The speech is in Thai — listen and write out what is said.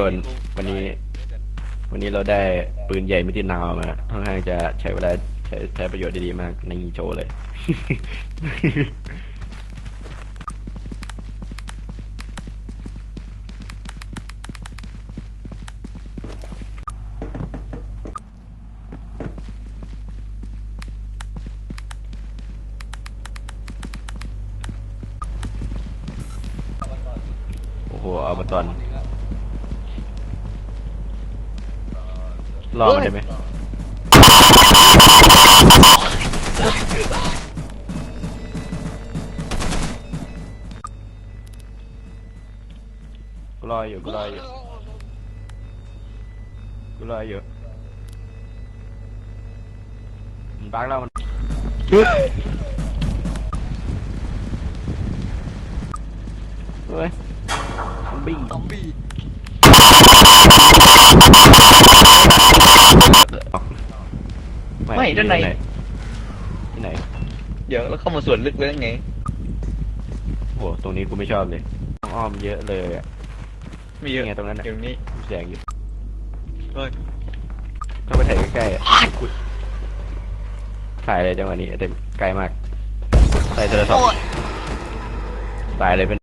คนวันนี้ วันนี้เราได้ปืนใหญ่มิตินาวมาค่อนข้างจะใช้เวลาใช้ใช้ประโยชน์ได้ดีมากในโชว์เลย โอ้โหเอามาตอน รอมันได้ไหมกูรออยู่กูรออยู่กูรออยู่มันบักแล้วมันเฮ้ยซอมบี้ซอมบี้ ไม่ด้านใน ที่ไหน เดี๋ยวแล้วเข้ามาส่วนลึกเลยไงโอ้โหตรงนี้กูไม่ชอบเลยต้องอ้อมเยอะเลยอะไม่เยอะไงตรงนั้นน่ะเดี๋ยวนี้มีแสงอยู่เฮ้ยต้องไปถ่ายใกล้ๆอะกูถ่ายเลยจังหวะนี้แต่ไกลมากใส่โทรศัพท์ตายเลยเป็น